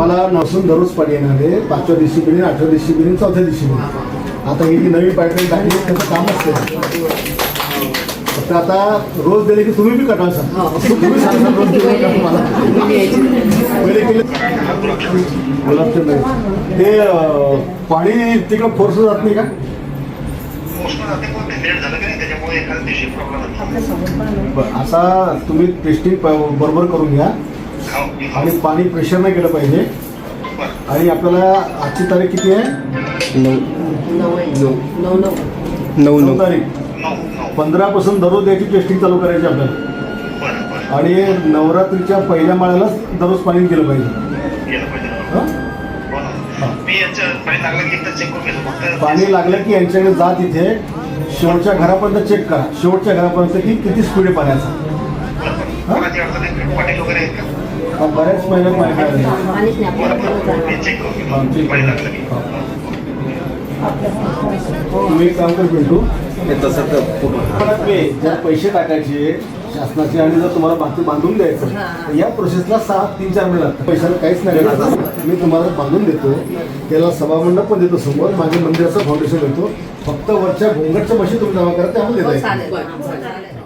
तुम्हाला नसून दररोज पाणी येणार आहे. पाचव्या दिवशी बिनी आठव्या दिवशी बिनी चौथ्या दिवशी बिनी आता ही जी नवी पाईपलाईन टाकली त्याचं काम असते फक्त आता रोज दिले की तुम्ही बी कटाल तुम्ही सांगा रोज दिले का तुम्हाला पहिले केले. गुलाबचे नाही ते पाणी तिकडं फोर्स जात नाही का? आता तुम्ही टेस्टिंग बरोबर करून घ्या. आणि पाणी प्रेशर नाही केलं पाहिजे. आणि आपल्याला आजची तारीख किती आहे? नऊ. नऊ. नऊ नऊ. तारीख. पंधरापासून दररोज याची टेस्टिंग चालू करायची आपल्याला. आणि नवरात्रीच्या पहिल्या माळ्यालाच दररोज पाणी केलं पाहिजे. पाणी लागलं की यांच्याकडे जा तिथे. शेवटच्या घरापर्यंत चेक करा. शेवटच्या घरापर्यंत की किती स्पीड आहे पाण्याचा. हा, बऱ्याच जाणार. मी हा, हा. काम कर पिंटू. हे तसं तर पे जर पैसे टाकायचे शासनाचे आणि जर तुम्हाला बाकी बांधून द्यायचं तर या प्रोसेसला सहा तीन चार महिने लागतात. पैशाला काहीच नाही. मी तुम्हाला बांधून देतो. त्याला सभामंडप पण देतो समोर. माझ्या मंदिराचं फाउंडेशन देतो. फक्त वरच्या घोंगटच्या मशी तुम्ही जमा करा त्यामध्ये हो, देता